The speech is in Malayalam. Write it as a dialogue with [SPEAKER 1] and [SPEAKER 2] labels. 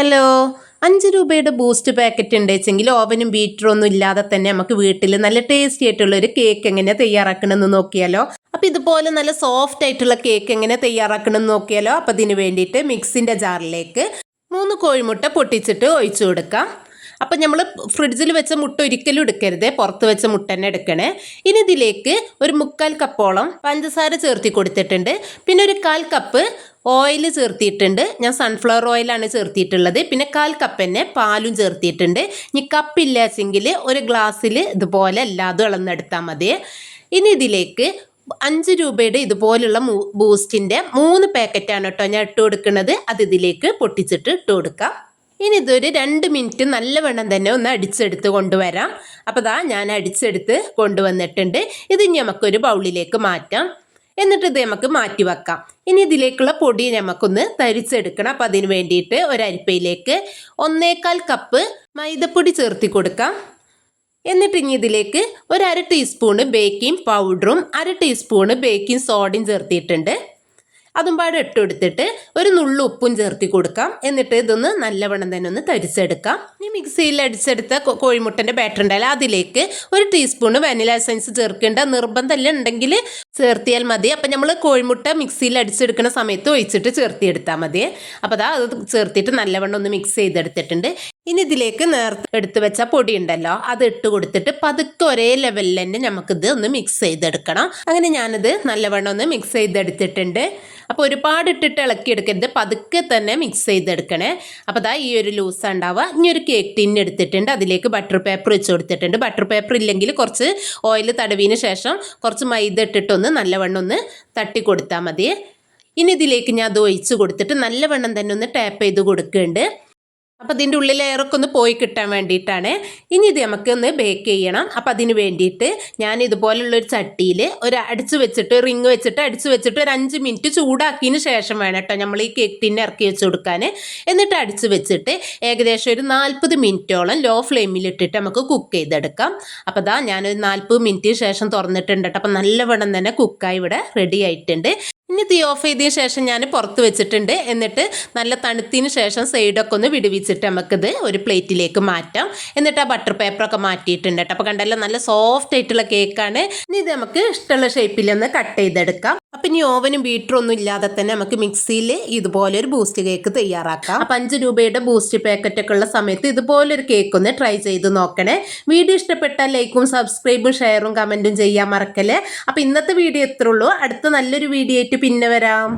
[SPEAKER 1] ഹലോ അഞ്ച് രൂപയുടെ ബൂസ്റ്റ് പാക്കറ്റ് ഉണ്ടെച്ചെങ്കിൽ ഓവനും ബീറ്ററും ഒന്നും ഇല്ലാതെ തന്നെ നമുക്ക് വീട്ടിൽ നല്ല ടേസ്റ്റി ആയിട്ടുള്ള ഒരു കേക്ക് എങ്ങനെ തയ്യാറാക്കണമെന്ന് നോക്കിയാലോ? അപ്പം ഇതുപോലെ നല്ല സോഫ്റ്റ് ആയിട്ടുള്ള കേക്ക് എങ്ങനെ തയ്യാറാക്കണമെന്ന് നോക്കിയാലോ? അപ്പം ഇതിന് വേണ്ടിയിട്ട് മിക്സിന്റെ ജാറിലേക്ക് മൂന്ന് കോഴിമുട്ട പൊട്ടിച്ചിട്ട് ഒഴിച്ചു കൊടുക്കാം. അപ്പം നമ്മൾ ഫ്രിഡ്ജിൽ വെച്ച മുട്ട ഒരിക്കലും എടുക്കരുത് പുറത്ത് വെച്ച മുട്ട തന്നെ എടുക്കണേ. ഇനി ഇതിലേക്ക് ഒരു മുക്കാൽ കപ്പോളം പഞ്ചസാര ചേർത്തി കൊടുത്തിട്ടുണ്ട്. പിന്നെ ഒരു കാൽ കപ്പ് ഓയിൽ ചേർത്തിയിട്ടുണ്ട്. ഞാൻ സൺഫ്ലവർ ഓയിലാണ് ചേർത്തിയിട്ടുള്ളത്. പിന്നെ കാൽ കപ്പ് തന്നെ പാലും ചേർത്തിയിട്ടുണ്ട്. ഇനി കപ്പില്ലാച്ചെങ്കിൽ ഒരു ഗ്ലാസ്സിൽ ഇതുപോലെ എല്ലാതും ഇളന്നെടുത്താൽ മതി. ഇനി ഇതിലേക്ക് അഞ്ച് രൂപയുടെ ഇതുപോലുള്ള ബൂസ്റ്റിന്റെ മൂന്ന് പാക്കറ്റാണ് കേട്ടോ ഞാൻ ഇട്ട് കൊടുക്കുന്നത്. അത് ഇതിലേക്ക് പൊട്ടിച്ചിട്ട് ഇട്ട് കൊടുക്കാം. ഇനി ഇതൊരു രണ്ട് മിനിറ്റ് നല്ലവണ്ണം തന്നെ ഒന്ന് അടിച്ചെടുത്ത് കൊണ്ടുവരാം. അപ്പോൾ ദാ ഞാൻ അടിച്ചെടുത്ത് കൊണ്ടുവന്നിട്ടുണ്ട്. ഇത് ഇനി നമുക്കൊരു ബൗളിലേക്ക് മാറ്റാം. എന്നിട്ട് ഇത് നമുക്ക് മാറ്റി വെക്കാം. ഇനി ഇതിലേക്കുള്ള പൊടി നമുക്കൊന്ന് തരിച്ചെടുക്കണം. അപ്പം അതിന് വേണ്ടിയിട്ട് ഒരു അരിപ്പയിലേക്ക് ഒന്നേകാൽ കപ്പ് മൈദപ്പൊടി ചേർത്തി കൊടുക്കാം. എന്നിട്ട് ഇനി ഇതിലേക്ക് ഒരു അര ടീസ്പൂണ് ബേക്കിംഗ് പൗഡറും അര ടീസ്പൂണ് ബേക്കിംഗ് സോഡയും ചേർത്തിയിട്ടുണ്ട്. അതും പാടെ ഇട്ട് കൊടുത്തിട്ട് ഒരു നുള്ളു ഉപ്പും ചേർത്തി കൊടുക്കാം. എന്നിട്ട് ഇതൊന്ന് നല്ലവണ്ണം തന്നെ ഒന്ന് തരിച്ചെടുക്കാം. ഇനി മിക്സിയിൽ അടിച്ചെടുത്ത കോഴിമുട്ടന്റെ ബാറ്റർ ഉണ്ടായാലും അതിലേക്ക് ഒരു ടീസ്പൂണ് വാനില എസൻസ് ചേർക്കേണ്ട നിർബന്ധമല്ല. ഉണ്ടെങ്കിൽ ചേർത്തിയാൽ മതി. അപ്പം നമ്മൾ കോഴിമുട്ട മിക്സിയിൽ അടിച്ചെടുക്കുന്ന സമയത്ത് ഒഴിച്ചിട്ട് ചേർത്തിയെടുത്താൽ മതി. അപ്പോൾ അതാ അത് ചേർത്തിട്ട് നല്ലവണ്ണം ഒന്ന് മിക്സ് ചെയ്തെടുത്തിട്ടുണ്ട്. ഇനി ഇതിലേക്ക് നേരത്തെ എടുത്തു വെച്ച പൊടി ഉണ്ടല്ലോ അത് ഇട്ട് കൊടുത്തിട്ട് പതുക്കെ ഒരേ ലെവലിൽ തന്നെ നമുക്കിത് ഒന്ന് മിക്സ് ചെയ്തെടുക്കണം. അങ്ങനെ ഞാനിത് നല്ലവണ്ണം ഒന്ന് മിക്സ് ചെയ്തെടുത്തിട്ടുണ്ട്. അപ്പോൾ ഒരുപാട് ഇട്ടിട്ട് ഇളക്കി എടുക്കരുത് പതുക്കെ തന്നെ മിക്സ് ചെയ്തെടുക്കണേ. അപ്പോൾ അതാ ഈ ഒരു ലൂസ് ഉണ്ടാവുക. ഇനി ഒരു കേക്ക് ടിൻ എടുത്തിട്ടുണ്ട് അതിലേക്ക് ബട്ടർ പേപ്പർ വെച്ച് കൊടുത്തിട്ടുണ്ട്. ബട്ടർ പേപ്പർ ഇല്ലെങ്കിൽ കുറച്ച് ഓയിൽ തടവിന് ശേഷം കുറച്ച് മൈദ ഇട്ടിട്ടൊന്ന് നല്ലവണ്ണം ഒന്ന് തട്ടി കൊടുത്താൽ മതി. ഇനി ഇതിലേക്ക് ഞാൻ അത് ഒഴിച്ച് കൊടുത്തിട്ട് നല്ലവണ്ണം തന്നെ ഒന്ന് ടാപ്പ് ചെയ്ത് കൊടുക്കുന്നുണ്ട്. അപ്പോൾ ഇതിന്റെ ഉള്ളിൽ എയറൊക്കെ ഒന്ന് പോയി കിട്ടാൻ വേണ്ടിയിട്ടാണ്. ഇനി ഇത് നമുക്ക് ഒന്ന് ബേക്ക് ചെയ്യണം. അപ്പോൾ അതിന് വേണ്ടിയിട്ട് ഞാൻ ഇതുപോലുള്ളൊരു ചട്ടിയിൽ ഒരു അടിച്ച് വെച്ചിട്ട് റിങ് വെച്ചിട്ട് അടിച്ച് വെച്ചിട്ട് ഒരു അഞ്ച് മിനിറ്റ് ചൂടാക്കിയതിന് ശേഷം വേണം കേട്ടോ നമ്മൾ ഈ കേക്ക് ടിന്ന് ഇറക്കി വെച്ച് കൊടുക്കാൻ എന്നിട്ട് അടിച്ച് വെച്ചിട്ട് ഏകദേശം ഒരു നാൽപ്പത് മിനിറ്റോളം ലോ ഫ്ലെയിമിൽ ഇട്ടിട്ട് നമുക്ക് കുക്ക് ചെയ്തെടുക്കാം. അപ്പോൾ ഇതാ ഞാനൊരു നാൽപ്പത് മിനിറ്റിന് ശേഷം തുറന്നിട്ടുണ്ട് കേട്ടോ. അപ്പോൾ നല്ലവണ്ണം തന്നെ കുക്കായി ഇവിടെ റെഡി ആയിട്ടുണ്ട്. ഇനി തീ ഓഫ് ചെയ്തതിന് ശേഷം ഞാൻ പുറത്ത് വെച്ചിട്ടുണ്ട്. എന്നിട്ട് നല്ല തണുത്തതിന് ശേഷം സൈഡൊക്കെ ഒന്ന് വിടുവിച്ചിട്ട് നമുക്കിത് ഒരു പ്ലേറ്റിലേക്ക് മാറ്റാം. എന്നിട്ട് ആ ബട്ടർ പേപ്പറൊക്കെ മാറ്റിയിട്ടുണ്ട് കേട്ടോ. അപ്പോൾ കണ്ടല്ലോ നല്ല സോഫ്റ്റ് ആയിട്ടുള്ള കേക്കാണ് ഇനി ഇത് നമുക്ക് ഇഷ്ടമുള്ള ഷേപ്പിൽ ഒന്ന് കട്ട് ചെയ്തെടുക്കാം. അപ്പം ഇനി ഓവനും ബീറ്ററും ഒന്നും ഇല്ലാതെ തന്നെ നമുക്ക് മിക്സിയിൽ ഇതുപോലെ ഒരു ബൂസ്റ്റ് കേക്ക് തയ്യാറാക്കാം. അപ്പം അഞ്ച് രൂപയുടെ ബൂസ്റ്റ് പാക്കറ്റൊക്കെ ഉള്ള സമയത്ത് ഇതുപോലൊരു കേക്ക് ഒന്ന് ട്രൈ ചെയ്ത് നോക്കണേ. വീഡിയോ ഇഷ്ടപ്പെട്ടാൽ ലൈക്കും സബ്സ്ക്രൈബും ഷെയറും കമന്റും ചെയ്യാൻ മറക്കല്ലേ. അപ്പം ഇന്നത്തെ വീഡിയോ എത്ര ഉള്ളൂ. അടുത്ത നല്ലൊരു വീഡിയോ ആയിട്ട് പിന്നെ വരാം.